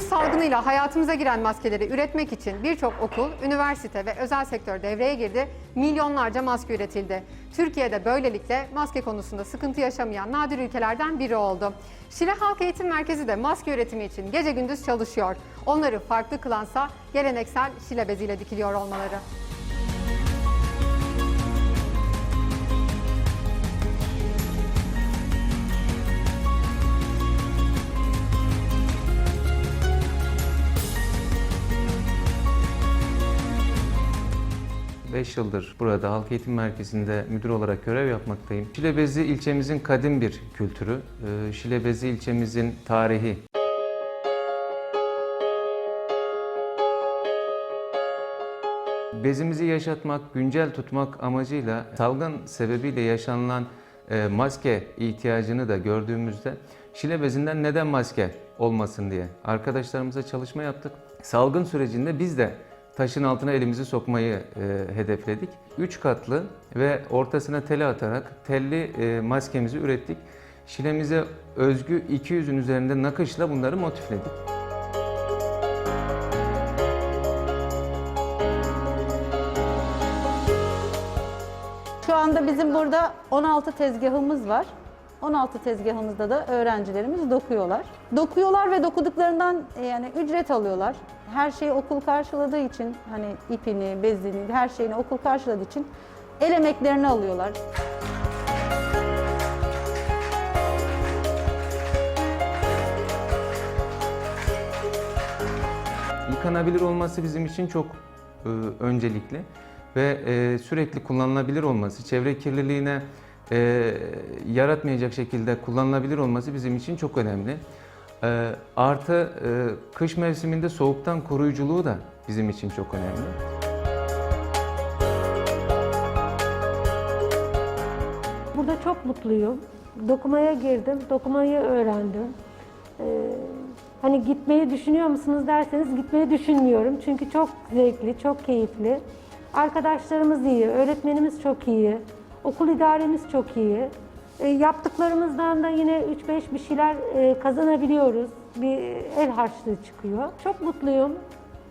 Koronavirüs salgınıyla hayatımıza giren maskeleri üretmek için birçok okul, üniversite ve özel sektör devreye girdi. Milyonlarca maske üretildi. Türkiye'de böylelikle maske konusunda sıkıntı yaşamayan nadir ülkelerden biri oldu. Şile Halk Eğitim Merkezi de maske üretimi için gece gündüz çalışıyor. Onları farklı kılansa geleneksel şile beziyle dikiliyor olmaları. Beş yıldır burada Halk Eğitim Merkezi'nde müdür olarak görev yapmaktayım. Şilebezi ilçemizin kadim bir kültürü. Ee, Şilebezi ilçemizin tarihi. Bezimizi yaşatmak, güncel tutmak amacıyla salgın sebebiyle yaşanılan e, maske ihtiyacını da gördüğümüzde Şile bezinden neden maske olmasın diye arkadaşlarımıza çalışma yaptık. Salgın sürecinde biz de taşın altına elimizi sokmayı e, hedefledik. Üç katlı ve ortasına tele atarak telli e, maskemizi ürettik. Şilemize özgü 200'ün üzerinde nakışla bunları motifledik. Şu anda bizim burada 16 tezgahımız var. 16 tezgahımızda da öğrencilerimiz dokuyorlar. Dokuyorlar ve dokuduklarından e, yani ücret alıyorlar. Her şeyi okul karşıladığı için hani ipini, bezini, her şeyini okul karşıladığı için el emeklerini alıyorlar. Yıkanabilir olması bizim için çok e, öncelikli ve e, sürekli kullanılabilir olması, çevre kirliliğine e, yaratmayacak şekilde kullanılabilir olması bizim için çok önemli. E, artı e, kış mevsiminde soğuktan koruyuculuğu da bizim için çok önemli. Burada çok mutluyum. Dokumaya girdim, dokumayı öğrendim. Ee, hani gitmeyi düşünüyor musunuz derseniz gitmeyi düşünmüyorum. Çünkü çok zevkli, çok keyifli. Arkadaşlarımız iyi, öğretmenimiz çok iyi, okul idaremiz çok iyi. Ee, yaptıklarımızdan da yine 3-5 bir şeyler e, kazanabiliyoruz. Bir el harçlığı çıkıyor. Çok mutluyum.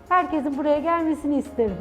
Herkesin buraya gelmesini isterim.